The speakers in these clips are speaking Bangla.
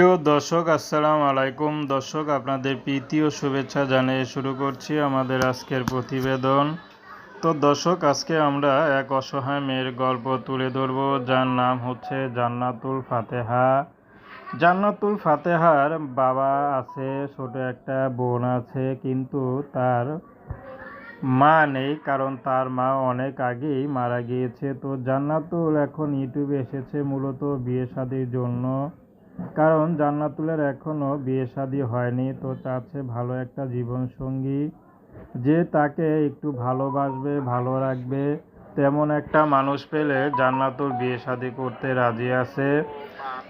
প্রিয় দর্শক, আসসালামু আলাইকুম। দর্শক, আপনাদের প্রীতি ও শুভেচ্ছা জানিয়ে শুরু করছি আমাদের আজকের প্রতিবেদন। তো দর্শক, আজকে আমরা এক অসহায় মেয়ের গল্প তুলে ধরব। যার নাম হচ্ছে জান্নাতুল ফাতেহা। জান্নাতুল ফাতেহার বাবা আছে, ছোট একটা বোন আছে, কিন্তু তার মা নেই, কারণ তার মা অনেক আগেই মারা গিয়েছে। তো জান্নাতুল এখন ইউটিউবে এসেছে মূলত বিয়ে শাদির জন্য। কারণ জান্নাতুলের এখনও বিয়ে শাদী হয়নি, তো চাচ্ছে ভালো একটা জীবনসঙ্গী যে তাকে একটু ভালোবাসবে, ভালো রাখবে। তেমন একটা মানুষ পেলে জান্নাতুল বিয়ে শাদী করতে রাজি আছে।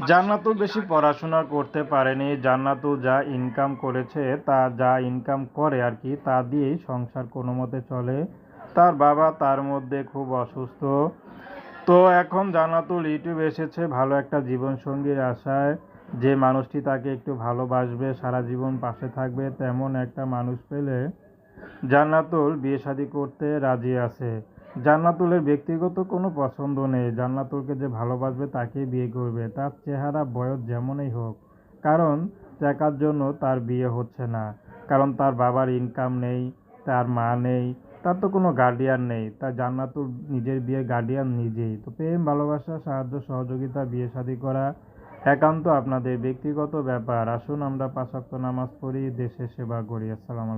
জান্নাতুল বেশি পড়াশোনা করতে পারেনি। জান্নাতুল যা ইনকাম করেছে, তা যা ইনকাম করে আর কি, তা দিয়েই সংসার কোনো মতে চলে। তার বাবা তার মধ্যে খুব অসুস্থ। তো এখন জান্নাতুল ইউটিউবে এসেছে ভালো একটা জীবনসঙ্গীর আশায়। যে মানুষটি তাকে একটু ভালোবাসবে, সারা জীবন পাশে থাকবে, তেমন একটা মানুষ পেলে জান্নাতুল বিয়ে শাদী করতে রাজি আছে। জান্নাতুলের ব্যক্তিগত কোনো পছন্দ নেই। জান্নাতুলকে যে ভালোবাসবে তাকেই বিয়ে করবে। তার চেহারা, বয়স যেমনই হোক, কারণ টাকার জন্য তার বিয়ে হচ্ছে না। কারণ তার বাবার ইনকাম নেই, তার মা নেই, তার তো কোনো গার্ডিয়ান নেই। তার জান্নাতুল নিজের বিয়ে গার্ডিয়ান নিজেই। তো প্রেম, ভালোবাসা, সাহায্য, সহযোগিতা, বিয়ে শাদী করা একান্ত আপনাদের ব্যক্তিগত ব্যাপার। আসুন আমরা পাঁচ নামাজ পড়ি দেশের সেবা করি। আসসালামু